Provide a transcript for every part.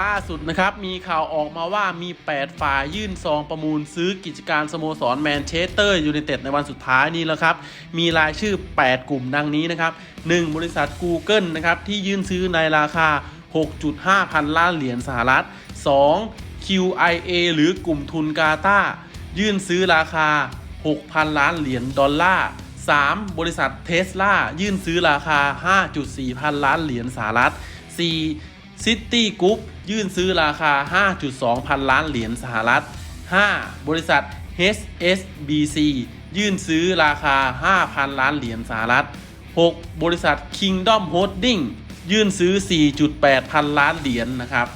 ล่าสุดนะครับมีข่าวออกมาว่ามี 8 ฝ่ายยื่นซองประมูลซื้อกิจการสโมสรแมนเชสเตอร์ยูไนเต็ดในวันสุดท้ายนี้แล้วครับ มีรายชื่อ 8 กลุ่มดังนี้นะครับ 1. บริษัท Google นะครับที่ยื่นซื้อในราคา 6.5 พันล้านเหรียญสหรัฐ 2. QIA หรือกลุ่มทุนกาตายื่นซื้อราคา 6,000 ล้านเหรียญดอลลาร์ 3. บริษัทเทสลายื่นซื้อราคา 5.4 พันล้านเหรียญสหรัฐ 4. ซิตี้กรุ๊ปยื่นซื้อราคา 5.2 พันล้านเหรียญสหรัฐ 5. บริษัท HSBC ยื่นซื้อราคา 5,000 ล้านเหรียญสหรัฐ 6. บริษัท Kingdom Holding ยื่นซื้อ 4.8 พันล้านเหรียญนะครับ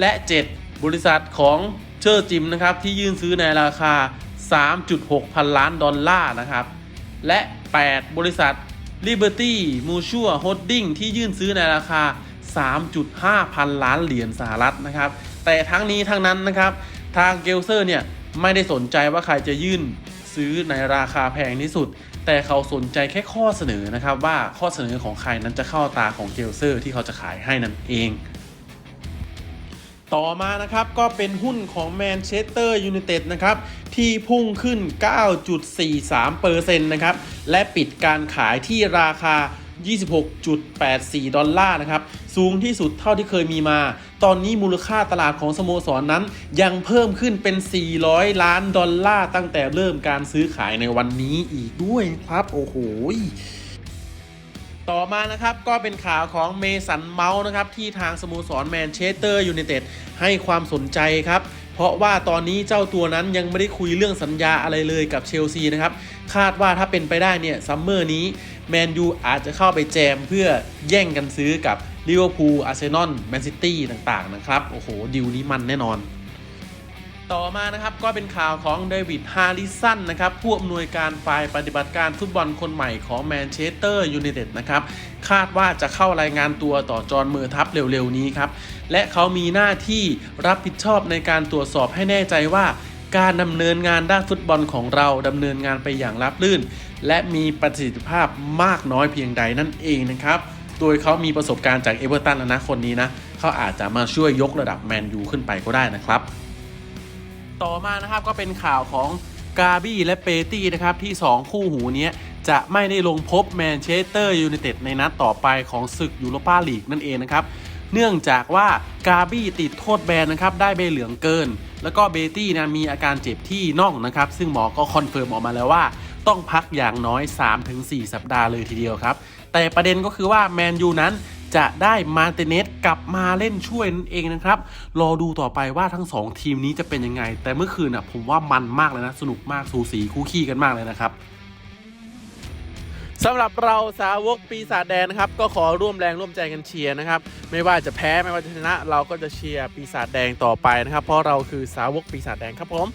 และ 7. บริษัทของเชอร์จิมนะครับที่ยื่นซื้อในราคา 3.6 พันล้านดอลลาร์นะครับ และ 8 บริษัท Liberty Mutual Holding ที่ยื่นซื้อในราคา 3.5 พันล้านเหรียญสหรัฐนะครับ แต่ทั้งนี้ทั้งนั้นนะครับ ทางเกลเซอร์เนี่ย ไม่ได้สนใจว่าใครจะยื่นซื้อในราคาแพงที่สุด แต่เขาสนใจแค่ข้อเสนอนะครับว่าข้อเสนอของใครนั้นจะเข้าตาของเกลเซอร์ที่เขาจะขายให้นั่นเอง ต่อมานะครับก็เป็นหุ้นของแมนเชสเตอร์ยูไนเต็ดนะครับที่พุ่งขึ้น 9.43%นะครับและปิดการขายที่ราคา 26.84 ดอลลาร์นะครับ สูงที่สุดเท่าที่เคยมีมา ตอนนี้มูลค่าตลาดของสโมสรนนั้น ยังเพิ่มขึ้นเป็น 400 ล้านดอลลาร์ตั้งแต่เริ่มการซื้อขายในวันนี้อีกด้วยครับ โอ้โหต่อมานะครับก็เป็นข่าวของเมสันเมาส์นะครับที่ทางสโมสรแมนเชสเตอร์ยูไนเต็ดให้ความสนใจครับ เพราะว่าตอนนี้เจ้าตัวนั้นยังไม่ได้คุยเรื่องสัญญาอะไรเลยกับเชลซีนะครับ คาดว่าถ้าเป็นไปได้เนี่ยซัมเมอร์นี้แมนยูอาจจะเข้าไปแจมเพื่อแย่งกันซื้อกับลิเวอร์พูลอาร์เซนอลแมนซิตี้ต่างๆนะครับ โอ้โหดิวนี้มันแน่นอน ต่อมานะครับก็เป็นข่าวของเดวิดฮาริสันนะครับผู้อำนวยการฝ่ายปฏิบัติการฟุตบอลคนใหม่ของแมนเชสเตอร์ยูไนเต็ดนะครับคาดว่าจะเข้ารายงานตัวต่อจอห์นเมอร์ทัพเร็วๆนี้ครับ และเขามีหน้าที่รับผิดชอบในการตรวจสอบให้แน่ใจว่าการดำเนินงานด้านฟุตบอลของเราดำเนินงานไปอย่างราบรื่น และมีประสิทธิภาพมากน้อยเพียงใดนั่นเองนะครับ โดยเขามีประสบการณ์จากเอเวอร์ตันแล้วนะคนนี้นะเขาอาจจะมาช่วยยกระดับแมนยูขึ้นไปก็ได้นะครับ ต่อมานะครับก็เป็นข่าวของกาบี้และเปตี้นะครับที่ 2 คู่หูนี้จะไม่ได้ลงพบแมนเชสเตอร์ยูไนเต็ดในนัดต่อไปของศึกยูโรปาลีกนั่นเองนะครับเนื่องจากว่ากาบี้ติดโทษแบนนะครับได้ใบเหลืองเกิน แล้วก็เบตี้นะมีอาการเจ็บที่น่องนะครับซึ่งหมอก็คอนเฟิร์มออกมาแล้วว่า ต้องพักอย่างน้อย 3-4 สัปดาห์เลยทีเดียวครับแต่ประเด็นก็คือว่าแมนยูนั้น จะได้มาร์ติเนสกลับมาเล่นช่วยนั่นเองนะครับ รอดูต่อไปว่าทั้ง 2 ทีมนี้จะเป็นยังไง แต่เมื่อคืนอะผมว่ามันมากเลยนะ สนุกมากสูสีคู่ขี้กันมากเลยนะครับสำหรับเราสาวกปีศาจแดงนะครับ ก็ขอร่วมแรงร่วมใจกันเชียร์นะครับ ไม่ว่าจะแพ้ไม่ว่าจะชนะ เราก็จะเชียร์ปีศาจแดงต่อไปนะครับ เพราะเราคือสาวกปีศาจแดงครับผม